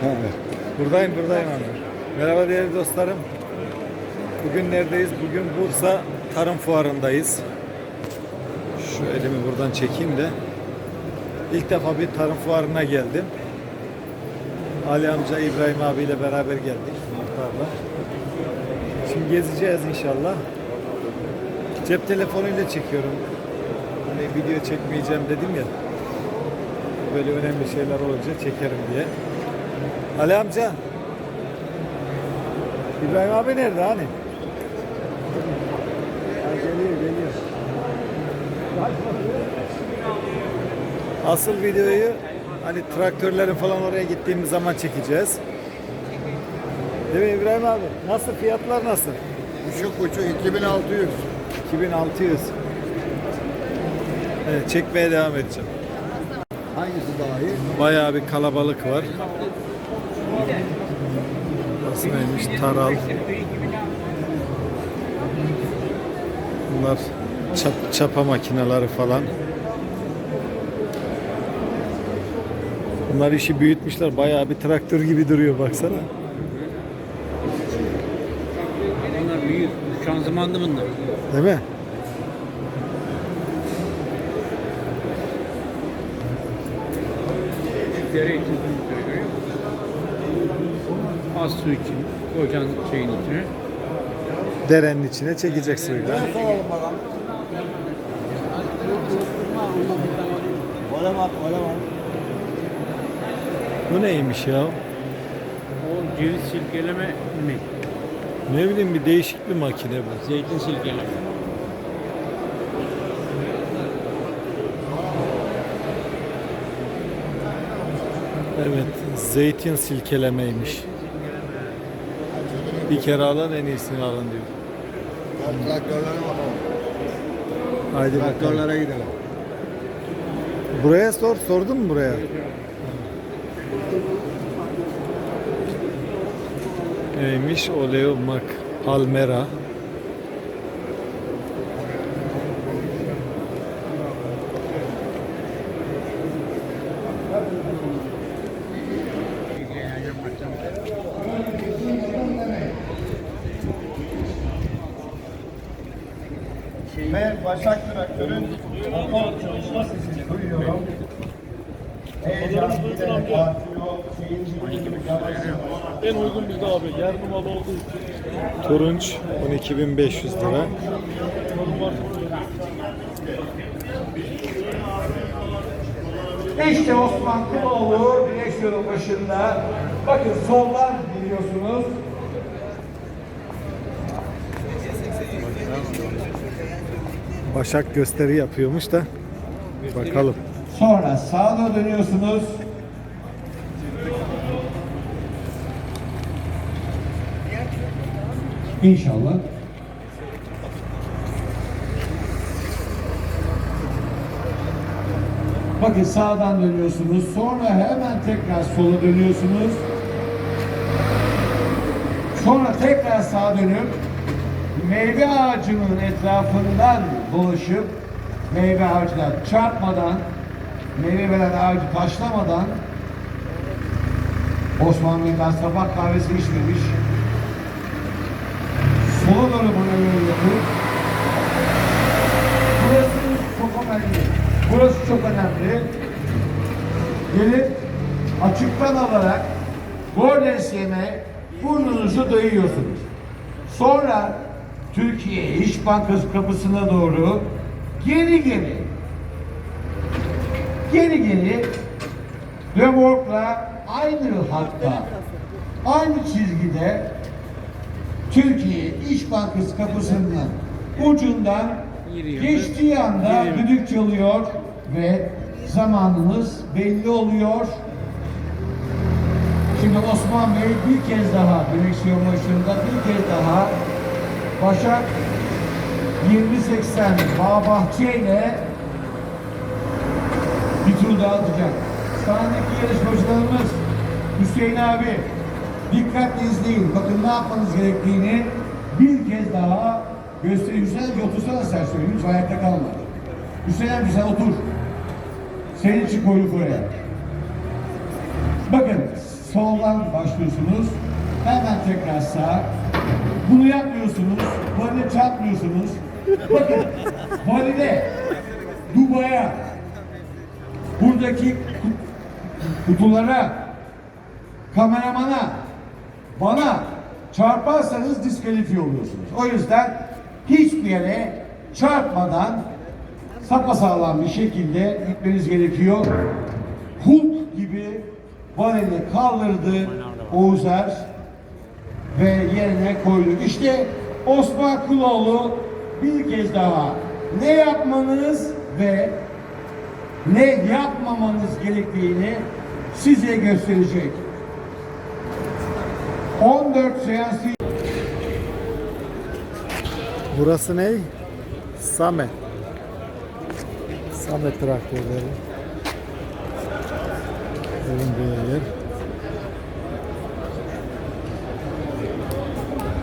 Buradayım buradayım abi. Merhaba değerli dostlarım. Bugün neredeyiz? Bugün Bursa Tarım Fuarı'ndayız. Şu elimi buradan çekeyim de. İlk defa bir tarım fuarına geldim. Ali amca İbrahim abiyle beraber geldik muhtarla. Şimdi gezeceğiz inşallah. Cep telefonuyla çekiyorum. Hani video çekmeyeceğim dedim ya. Böyle önemli şeyler olunca çekerim diye. Ali amca. İbrahim abi nerede hani? Ha, geliyor geliyor. Asıl videoyu hani traktörlerin falan oraya gittiğimiz zaman çekeceğiz. Değil mi İbrahim abi? Nasıl fiyatlar nasıl? Uçuk uçuk 2600. 2600. Evet, çekmeye devam edeceğim. Hangisi daha iyi? Bayağı bir kalabalık var. Burası neymiş? Taral. Bunlar çap, çapa makineleri falan. Bunlar işi büyütmüşler. Bayağı bir traktör gibi duruyor baksana. Bunlar büyük. Şanzımanlı bunlar. Değil mi? Musun? Az su için. Kocan şeyin içine. Derenin içine çekecek suyu. da. Bu neymiş ya? O ceviz silkeleme mi? Ne bileyim bir değişik bir makine bu. Zeytin silkeleme. Evet, zeytin silkelemeymiş. Bir kere alın en iyisini alın diyor. Traktörlere bakalım. Haydi bakalım. Traktörlere gidelim. Buraya sor, sordun mu buraya? Neymiş? Oleo Mac Almera. Ben Başak Traktör'ün motor çalışma sesini duyuyorum. Heyecan giderek artıyor. Şeyin gibi yavaş yavaş. En uygun bizde abi. Yer numaralı olduğu için. Turunç 12.500 lira. İşte Osman Kuloğlu direksiyonun başında. Bakın soldan gidiyorsunuz. Başak gösteri yapıyormuş da. Bakalım. Sonra sağa dönüyorsunuz. İnşallah. Bakın sağdan dönüyorsunuz. Sonra hemen tekrar sola dönüyorsunuz. Sonra tekrar sağa dönüp meyve ağacının etrafından dolaşıp meyve ağacına çarpmadan meyve veren ağacı taşlamadan Osman Bey daha sabah kahvesi içmemiş. Sola doğru manevra yapıp Burası çok önemli. Burası çok önemli. Gelip açıktan alarak Gordens yeme burnunuzu dayıyorsunuz. Sonra Türkiye İş Bankası kapısına doğru geri geri geri geri Römork'la aynı hatta aynı çizgide Türkiye İş Bankası kapısının ucundan geçtiği anda düdük çalıyor ve zamanınız belli oluyor. Şimdi Osman Bey bir kez daha direksiyon başında bir kez daha Başak 2080 Bağbahçe ile bir tur daha atacak. Sahnedeki yarışmacılarımız Hüseyin abi dikkatle izleyin. Bakın ne yapmanız gerektiğini bir kez daha göstereyim. Hüseyin abi otursana sen söyleyeyim. Ayakta kalma. Hüseyin abi sen otur. Senin için koyduk oraya. Bakın soldan başlıyorsunuz. Hemen tekrar sağ. Bunu yapmıyorsunuz. Varile çarpmıyorsunuz. Bakın varile Dubai'ye buradaki kut- kutulara kameramana bana çarparsanız diskalifiye oluyorsunuz. O yüzden hiçbir yere çarpmadan sapasağlam bir şekilde gitmeniz gerekiyor. Hulk gibi varili kaldırdı Oğuzer ve yerine koydu. İşte Osman Kuloğlu bir kez daha ne yapmanız ve ne yapmamanız gerektiğini size gösterecek. 14 seans Burası ne? Samet. Samet traktörleri. Bulunduğu yer.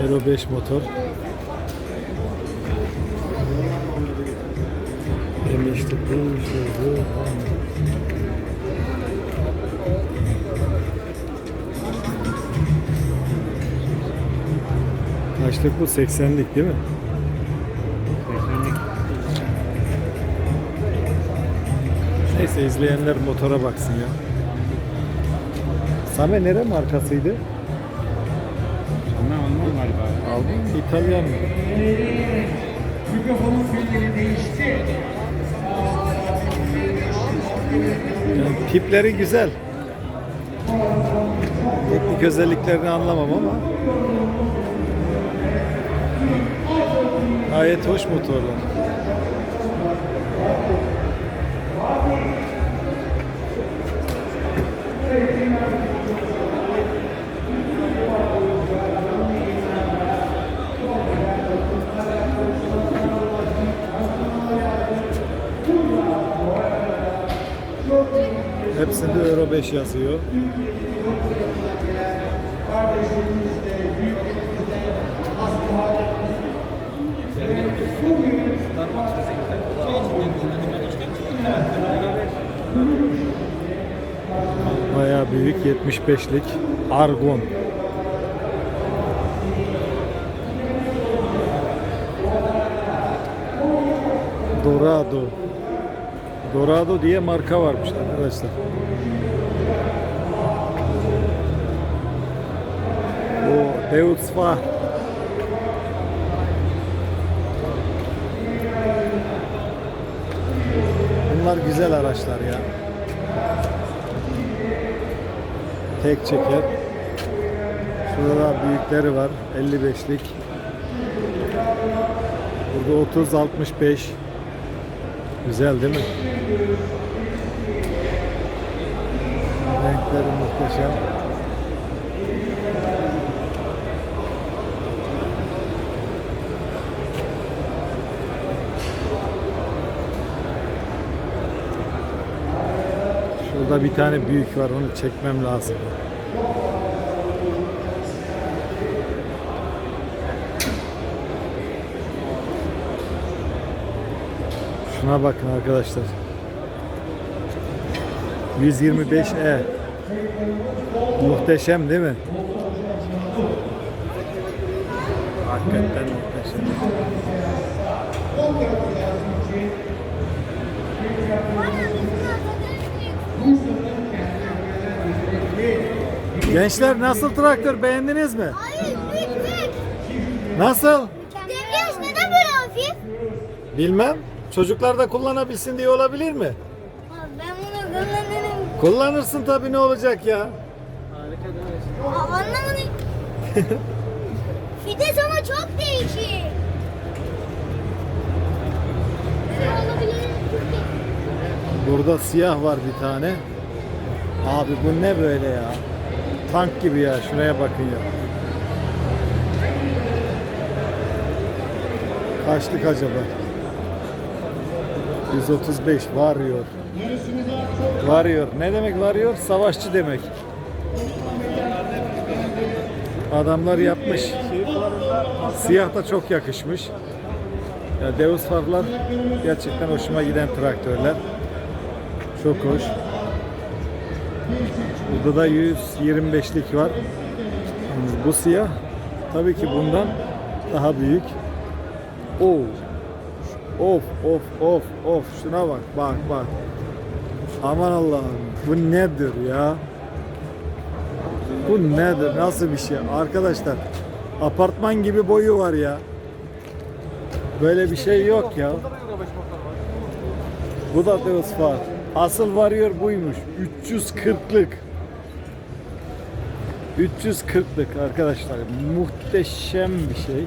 Euro 5 motor. Demiştik bu şey bu. Kaçlık bu? 80'lik değil mi? Neyse izleyenler motora baksın ya. Same nere markasıydı? İtalyan mı? mikrofonun pilleri değişti. Yani tipleri güzel. Teknik özelliklerini anlamam ama gayet hoş motorlar. Hepsinde Euro 5 yazıyor. Bayağı büyük 75'lik Argon. Dorado. Dorado diye marka varmış arkadaşlar. Deus var. Bunlar güzel araçlar ya. Tek çeker. Şurada da büyükleri var. 55'lik. Burada 30 65. Güzel değil mi? Renkleri muhteşem. Şurada bir tane büyük var onu çekmem lazım. Şuna bakın arkadaşlar. 125E. Muhteşem değil mi? Hakikaten muhteşem. Gençler nasıl traktör beğendiniz mi? Hayır, büyük Nasıl? Debriyaj neden böyle hafif? Bilmem. Çocuklar da kullanabilsin diye olabilir mi? Abi ben bunu kullanırım. Kullanırsın tabii ne olacak ya? Aa, Anlamadım. Fides ama çok değişik. Burada siyah var bir tane. Abi bu ne böyle ya? Tank gibi ya. Şuraya bakın ya. Kaçlık acaba? 135 varıyor. Varıyor. Ne demek varıyor? Savaşçı demek. Adamlar yapmış. Siyah da çok yakışmış. Ya Deus farlar gerçekten hoşuma giden traktörler. Çok hoş. Burada da 125'lik var. Yalnız bu siyah tabii ki bundan daha büyük. Oo. Of of of of şuna bak bak bak. Aman Allah'ım bu nedir ya? Bu nedir? Nasıl bir şey? Arkadaşlar apartman gibi boyu var ya. Böyle bir şey yok ya. Bu da Deus var. Asıl varıyor buymuş. 340'lık. 340'lık arkadaşlar. Muhteşem bir şey.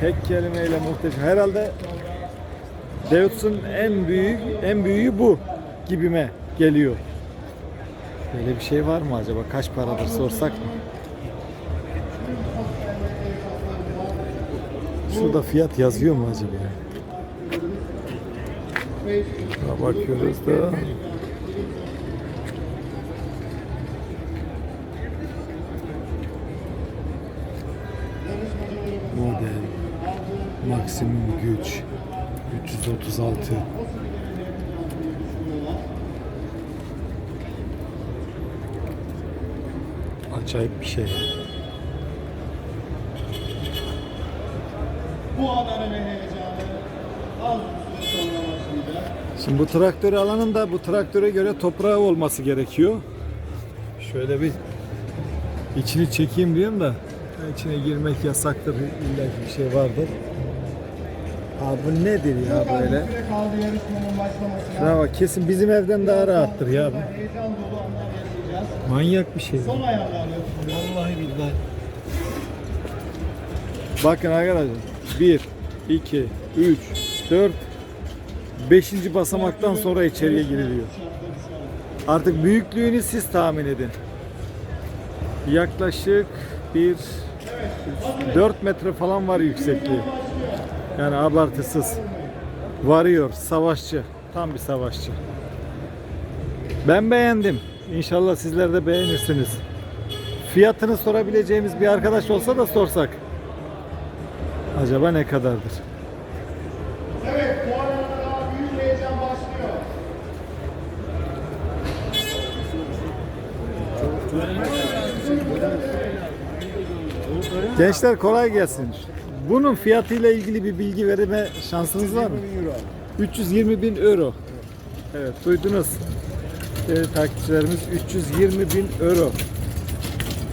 Tek kelimeyle muhteşem. Herhalde Deutz'un en büyük en büyüğü bu gibime geliyor. Böyle bir şey var mı acaba? Kaç paradır sorsak mı? Şurada fiyat yazıyor mu acaba? Buna bakıyoruz da. Model maksimum güç 336 Acayip bir şey. Bu anları Şimdi bu traktörü alanın da bu traktöre göre toprağı olması gerekiyor. Şöyle bir içini çekeyim diyorum da içine girmek yasaktır. İlla bir şey vardır. Abi bu nedir ya böyle? Şuna bak kesin bizim evden daha rahattır ya bu. Manyak bir şey. Son yapılıyor. Vallahi billahi. Bakın arkadaşlar. 1, 2, 3, 4, 5. basamaktan sonra içeriye giriliyor. Artık büyüklüğünü siz tahmin edin. Yaklaşık bir 4 metre falan var yüksekliği. Yani abartısız. Varıyor savaşçı. Tam bir savaşçı. Ben beğendim. İnşallah sizler de beğenirsiniz. Fiyatını sorabileceğimiz bir arkadaş olsa da sorsak. Acaba ne kadardır? Evet, bu arada daha büyük heyecan başlıyor. Gençler kolay gelsin. Bunun fiyatıyla ilgili bir bilgi verme şansınız var mı? 320 bin euro. Evet duydunuz. Değerli takipçilerimiz 320 bin euro.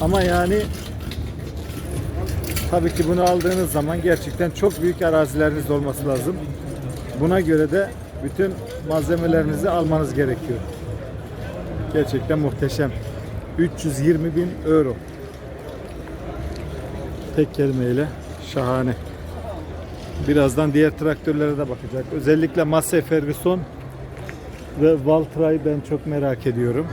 Ama yani tabii ki bunu aldığınız zaman gerçekten çok büyük arazileriniz olması lazım. Buna göre de bütün malzemelerinizi almanız gerekiyor. Gerçekten muhteşem. 320 bin euro. Tek kelimeyle şahane. Birazdan diğer traktörlere de bakacak. Özellikle Massey Ferguson ve Valtra'yı ben çok merak ediyorum.